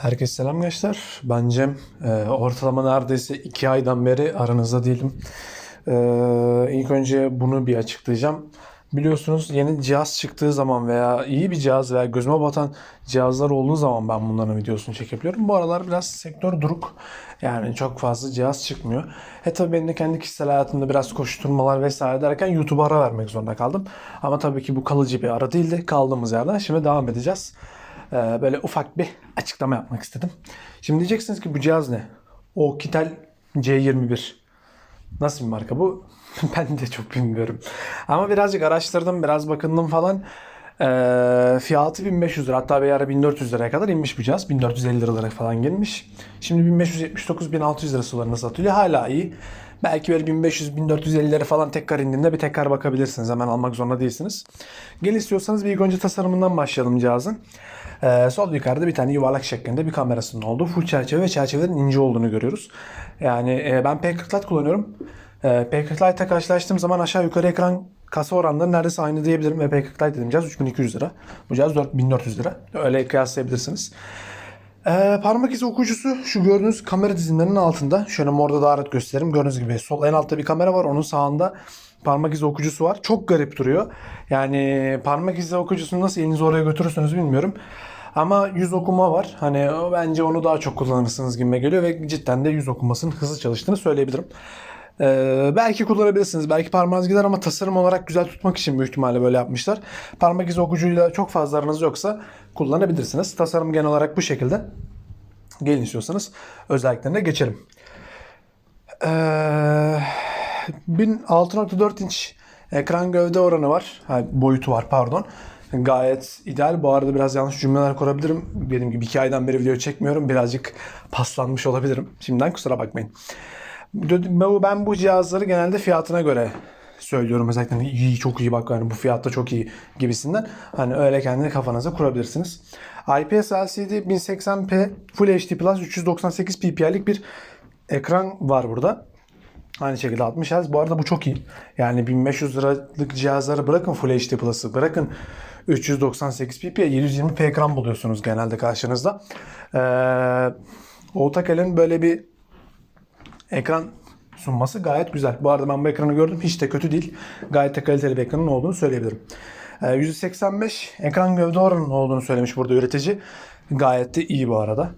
Herkese selam gençler. Ben Cem. Ee, ortalama neredeyse 2 aydan beri aranızda değilim. Ee, ilk önce bunu bir açıklayacağım. Biliyorsunuz yeni cihaz çıktığı zaman veya iyi bir cihaz veya gözüme batan cihazlar olduğu zaman ben bunların videosunu çekebiliyorum. Bu aralar biraz sektör duruk. Yani çok fazla cihaz çıkmıyor. E tabii benim de kendi kişisel hayatımda biraz koşturmalar vesaire derken YouTube'a ara vermek zorunda kaldım. Ama tabii ki bu kalıcı bir ara değildi. Kaldığımız yerden şimdi devam edeceğiz. Ee, böyle ufak bir açıklama yapmak istedim. Şimdi diyeceksiniz ki bu cihaz ne? O Kitel C21. Nasıl bir marka bu? ben de çok bilmiyorum. Ama birazcık araştırdım, biraz bakındım falan. Ee, fiyatı 1500 lira hatta bir ara 1400 liraya kadar inmiş bu cihaz. 1450 liralara falan gelmiş. Şimdi 1579-1600 lira sularında satılıyor. Hala iyi. Belki böyle 1500-1450 lira falan tekrar indiğinde bir tekrar bakabilirsiniz. Hemen almak zorunda değilsiniz. Gel istiyorsanız bir ilk önce tasarımından başlayalım cihazın. Ee, sol yukarıda bir tane yuvarlak şeklinde bir kamerasının olduğu full çerçeve ve çerçevelerin ince olduğunu görüyoruz. Yani e, ben P40 Lite kullanıyorum. E, P40 Lite'la karşılaştığım zaman aşağı yukarı ekran kasa oranları neredeyse aynı diyebilirim. Ve P40 Lite dediğim cihaz 3200 lira. Bu cihaz 4400 lira. Öyle kıyaslayabilirsiniz. Ee, parmak izi okuyucusu şu gördüğünüz kamera dizimlerinin altında. Şöyle morda daha rahat göstereyim. Gördüğünüz gibi sol en altta bir kamera var. Onun sağında parmak izi okuyucusu var. Çok garip duruyor. Yani parmak izi okuyucusunu nasıl elinizi oraya götürürsünüz bilmiyorum. Ama yüz okuma var. Hani bence onu daha çok kullanırsınız gibi geliyor ve cidden de yüz okumasının hızlı çalıştığını söyleyebilirim. Ee, belki kullanabilirsiniz. Belki parmağınız gider ama tasarım olarak güzel tutmak için büyük ihtimalle böyle yapmışlar. Parmak izi okuyucuyla çok fazla aranız yoksa kullanabilirsiniz. Tasarım genel olarak bu şekilde. Gelin istiyorsanız özelliklerine geçelim. Ee, 6.4 inç ekran gövde oranı var. Ha, boyutu var pardon. Gayet ideal. Bu arada biraz yanlış cümleler kurabilirim. Dediğim gibi iki aydan beri video çekmiyorum. Birazcık paslanmış olabilirim. Şimdiden kusura bakmayın. Ben bu cihazları genelde fiyatına göre söylüyorum. Özellikle hani iyi çok iyi bak yani bu fiyatta çok iyi gibisinden. Hani öyle kendi kafanıza kurabilirsiniz. IPS LCD 1080p Full HD Plus 398 ppi'lik bir ekran var burada. Aynı şekilde 60 Hz. Bu arada bu çok iyi. Yani 1500 liralık cihazları bırakın Full HD Plus'ı bırakın 398 ppi 720p ekran buluyorsunuz genelde karşınızda. Ee, Otakel'in böyle bir ekran sunması gayet güzel. Bu arada ben bu ekranı gördüm. Hiç de kötü değil. Gayet de kaliteli bir ekranın olduğunu söyleyebilirim. Ee, 185 ekran gövde oranının olduğunu söylemiş burada üretici. Gayet de iyi bu arada.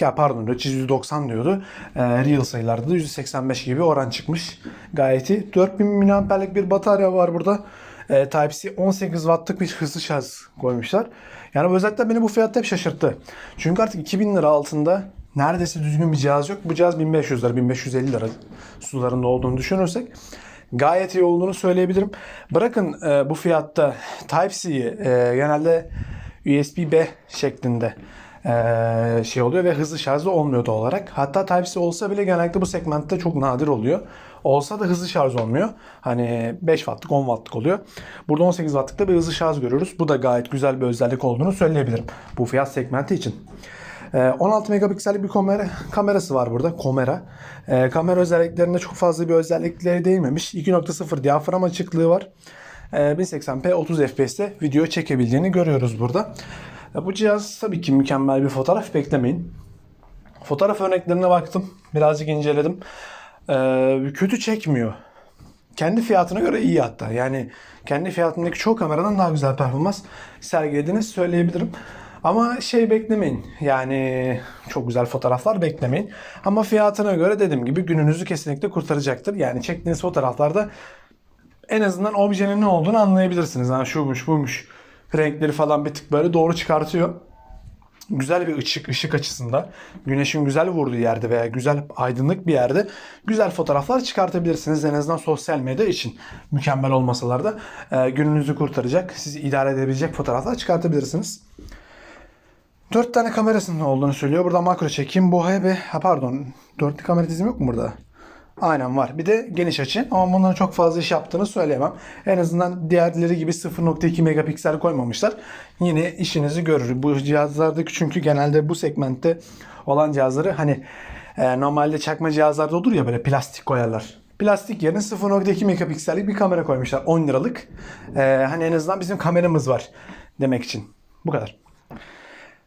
Ya pardon üretici 190 diyordu. Ee, real sayılarda da 185 gibi oran çıkmış. Gayet iyi. 4000 mAh'lik bir batarya var burada. Ee, Type-C 18 wattlık bir hızlı şarj koymuşlar. Yani özellikle beni bu fiyatta hep şaşırttı. Çünkü artık 2000 lira altında neredeyse düzgün bir cihaz yok. Bu cihaz 1500 lira, 1550 lira sularında olduğunu düşünürsek gayet iyi olduğunu söyleyebilirim. Bırakın e, bu fiyatta Type-C'yi e, genelde USB-B şeklinde e, şey oluyor ve hızlı şarjlı olmuyor doğal olarak. Hatta Type-C olsa bile genellikle bu segmentte çok nadir oluyor. Olsa da hızlı şarj olmuyor. Hani 5 wattlık 10 wattlık oluyor. Burada 18 wattlık da bir hızlı şarj görüyoruz. Bu da gayet güzel bir özellik olduğunu söyleyebilirim. Bu fiyat segmenti için. Ee, 16 megapiksellik bir kamera kamerası var burada. Kamera. Ee, kamera özelliklerinde çok fazla bir özellikleri değinmemiş. 2.0 diyafram açıklığı var. Ee, 1080p 30 fps'te video çekebildiğini görüyoruz burada. Ee, bu cihaz tabii ki mükemmel bir fotoğraf beklemeyin. Fotoğraf örneklerine baktım. Birazcık inceledim. Ee, kötü çekmiyor. Kendi fiyatına göre iyi hatta. Yani kendi fiyatındaki çoğu kameradan daha güzel performans sergilediğini söyleyebilirim. Ama şey beklemeyin. Yani çok güzel fotoğraflar beklemeyin. Ama fiyatına göre dediğim gibi gününüzü kesinlikle kurtaracaktır. Yani çektiğiniz fotoğraflarda en azından objenin ne olduğunu anlayabilirsiniz. Yani şuymuş buymuş renkleri falan bir tık böyle doğru çıkartıyor güzel bir ışık ışık açısında güneşin güzel vurduğu yerde veya güzel aydınlık bir yerde güzel fotoğraflar çıkartabilirsiniz en azından sosyal medya için mükemmel olmasalar da e, gününüzü kurtaracak sizi idare edebilecek fotoğraflar çıkartabilirsiniz. 4 tane kamerasının olduğunu söylüyor. Burada makro çekim, bu ve ha pardon 4 kamera dizimi yok mu burada? Aynen var. Bir de geniş açı ama bunların çok fazla iş yaptığını söyleyemem. En azından diğerleri gibi 0.2 megapiksel koymamışlar. Yine işinizi görür. Bu cihazlardaki çünkü genelde bu segmentte olan cihazları hani e, normalde çakma cihazlarda olur ya böyle plastik koyarlar. Plastik yerine 0.2 megapiksellik bir kamera koymuşlar. 10 liralık. E, hani en azından bizim kameramız var demek için. Bu kadar.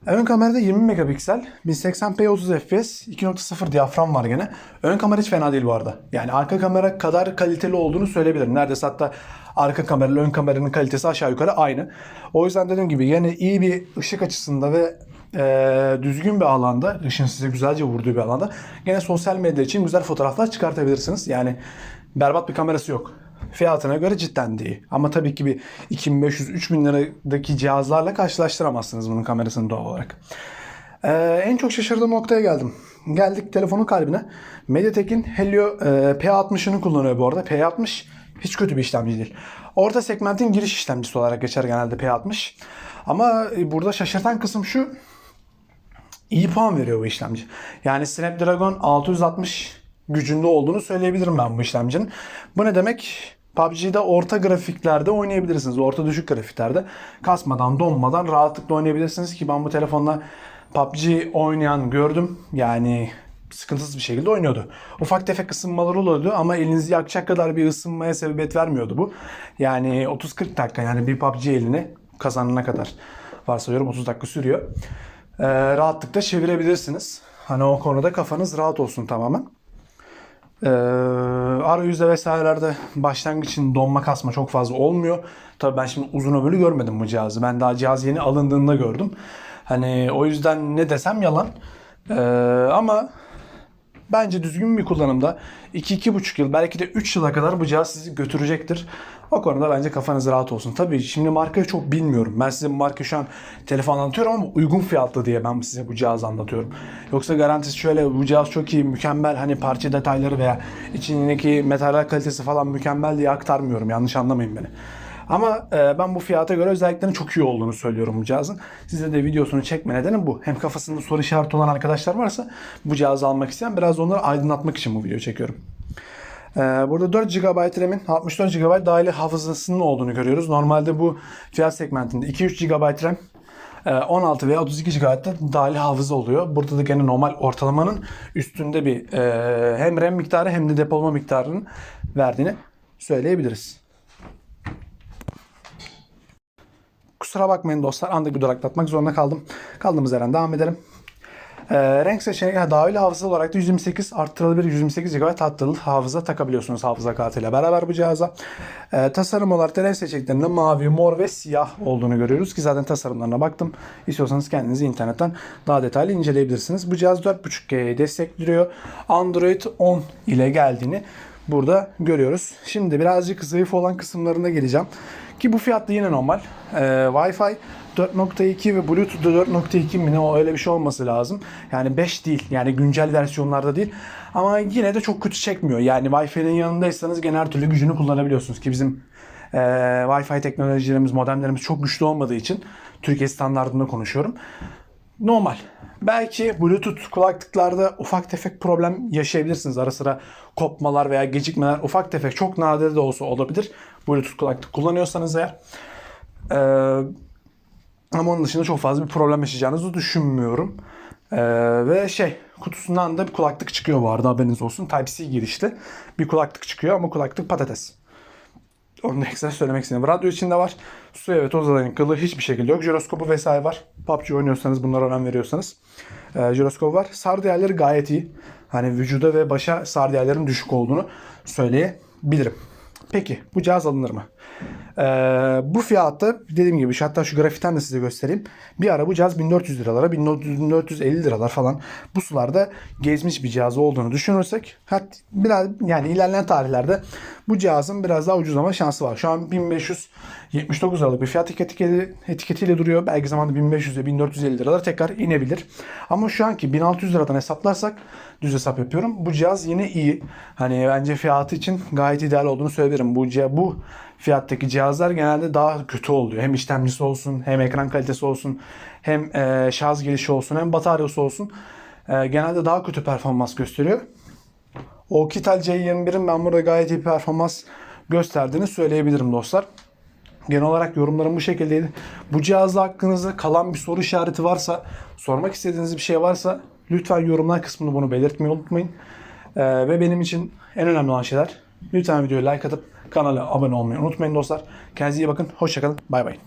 Ön kamerada 20 megapiksel, 1080p 30 fps, 2.0 diyafram var gene. Ön kamera hiç fena değil bu arada. Yani arka kamera kadar kaliteli olduğunu söyleyebilirim. Neredeyse hatta arka kamera ön kameranın kalitesi aşağı yukarı aynı. O yüzden dediğim gibi yine iyi bir ışık açısında ve e, düzgün bir alanda, ışın size güzelce vurduğu bir alanda gene sosyal medya için güzel fotoğraflar çıkartabilirsiniz. Yani berbat bir kamerası yok. Fiyatına göre cidden de iyi. Ama tabii ki bir 2500-3000 liradaki cihazlarla karşılaştıramazsınız bunun kamerasını doğal olarak. Ee, en çok şaşırdığım noktaya geldim. Geldik telefonun kalbine. Mediatek'in Helio e, P60'ını kullanıyor bu arada. P60 hiç kötü bir işlemci değil. Orta segmentin giriş işlemcisi olarak geçer genelde P60. Ama e, burada şaşırtan kısım şu. İyi puan veriyor bu işlemci. Yani Snapdragon 660 gücünde olduğunu söyleyebilirim ben bu işlemcinin. Bu ne demek? PUBG'de orta grafiklerde oynayabilirsiniz. Orta düşük grafiklerde. Kasmadan, donmadan rahatlıkla oynayabilirsiniz ki ben bu telefonla PUBG oynayan gördüm. Yani sıkıntısız bir şekilde oynuyordu. Ufak tefek ısınmalar oluyordu ama elinizi yakacak kadar bir ısınmaya sebebiyet vermiyordu bu. Yani 30-40 dakika yani bir PUBG elini kazanana kadar varsayıyorum 30 dakika sürüyor. Ee, rahatlıkla çevirebilirsiniz. Hani o konuda kafanız rahat olsun tamamen. Ee, arayüzde vesairelerde başlangıç için donma kasma çok fazla olmuyor. Tabii ben şimdi uzun ömürlü görmedim bu cihazı. Ben daha cihaz yeni alındığında gördüm. Hani o yüzden ne desem yalan. Ee, ama bence düzgün bir kullanımda 2-2,5 yıl belki de 3 yıla kadar bu cihaz sizi götürecektir. O konuda bence kafanız rahat olsun. Tabii şimdi markayı çok bilmiyorum. Ben size bu markayı şu an telefon anlatıyorum ama uygun fiyatlı diye ben size bu cihazı anlatıyorum. Yoksa garantisi şöyle bu cihaz çok iyi, mükemmel hani parça detayları veya içindeki metaller kalitesi falan mükemmel diye aktarmıyorum. Yanlış anlamayın beni. Ama e, ben bu fiyata göre özelliklerinin çok iyi olduğunu söylüyorum bu cihazın. Size de videosunu çekme nedeni bu. Hem kafasında soru işareti olan arkadaşlar varsa bu cihazı almak isteyen biraz onları aydınlatmak için bu videoyu çekiyorum. Ee, burada 4 GB RAM'in 64 GB dahili hafızasının olduğunu görüyoruz. Normalde bu fiyat segmentinde 2-3 GB RAM e, 16 veya 32 GB'da dahili hafıza oluyor. Burada da gene normal ortalamanın üstünde bir e, hem RAM miktarı hem de depolama miktarının verdiğini söyleyebiliriz. Kusura bakmayın dostlar. Anda bir duraklatmak zorunda kaldım. Kaldığımız yerden devam edelim. Ee, renk seçeneği yani dahili hafıza olarak da 128 arttırılabilir 128 GB arttırılı hafıza takabiliyorsunuz hafıza kartıyla beraber bu cihaza. Ee, tasarım olarak da renk seçeneklerinde mavi, mor ve siyah olduğunu görüyoruz ki zaten tasarımlarına baktım. İstiyorsanız kendinizi internetten daha detaylı inceleyebilirsiniz. Bu cihaz 4.5G'yi destekliyor. Android 10 ile geldiğini burada görüyoruz. Şimdi birazcık zayıf olan kısımlarına geleceğim. Ki bu fiyatlı yine normal. Ee, Wi-Fi 4.2 ve Bluetooth'da 4.2 mi ne o öyle bir şey olması lazım. Yani 5 değil. Yani güncel versiyonlarda değil. Ama yine de çok kötü çekmiyor. Yani Wi-Fi'nin yanındaysanız gene her türlü gücünü kullanabiliyorsunuz ki bizim e, Wi-Fi teknolojilerimiz, modemlerimiz çok güçlü olmadığı için Türkiye standartında konuşuyorum. Normal. Belki Bluetooth kulaklıklarda ufak tefek problem yaşayabilirsiniz. Ara sıra kopmalar veya gecikmeler ufak tefek çok nadir de olsa olabilir. Bluetooth kulaklık kullanıyorsanız eğer. Ee, ama onun dışında çok fazla bir problem yaşayacağınızı düşünmüyorum. Ee, ve şey kutusundan da bir kulaklık çıkıyor bu arada haberiniz olsun. Type-C girişli bir kulaklık çıkıyor ama kulaklık patates. Onu da ekstra söylemek istedim. Radyo içinde var. Suya ve toza dayanıklılığı hiçbir şekilde yok. Jiroskopu vesaire var. PUBG oynuyorsanız bunlara önem veriyorsanız. E, jiroskop var. Sar gayet iyi. Hani vücuda ve başa sar düşük olduğunu söyleyebilirim. Peki bu cihaz alınır mı? Ee, bu fiyatta dediğim gibi hatta şu grafikten de size göstereyim. Bir ara bu cihaz 1400 liralara 1450 liralar falan bu sularda gezmiş bir cihaz olduğunu düşünürsek hat biraz yani ilerleyen tarihlerde bu cihazın biraz daha ucuzlama şansı var. Şu an 1579 liralık bir fiyat etiketi, etiketiyle duruyor. Belki zamanda 1500 ve 1450 liralar tekrar inebilir. Ama şu anki 1600 liradan hesaplarsak düz hesap yapıyorum. Bu cihaz yine iyi. Hani bence fiyatı için gayet ideal olduğunu söylerim. Bu cihaz, bu fiyattaki cihazlar genelde daha kötü oluyor. Hem işlemcisi olsun, hem ekran kalitesi olsun, hem e, şarj girişi olsun, hem bataryası olsun. E, genelde daha kötü performans gösteriyor. O Kital C21'in ben burada gayet iyi performans gösterdiğini söyleyebilirim dostlar. Genel olarak yorumlarım bu şekildeydi. Bu cihazla hakkınızda kalan bir soru işareti varsa, sormak istediğiniz bir şey varsa lütfen yorumlar kısmında bunu belirtmeyi unutmayın. Ee, ve benim için en önemli olan şeyler lütfen videoyu like atıp kanala abone olmayı unutmayın dostlar. Kendinize iyi bakın. Hoşçakalın. Bay bay.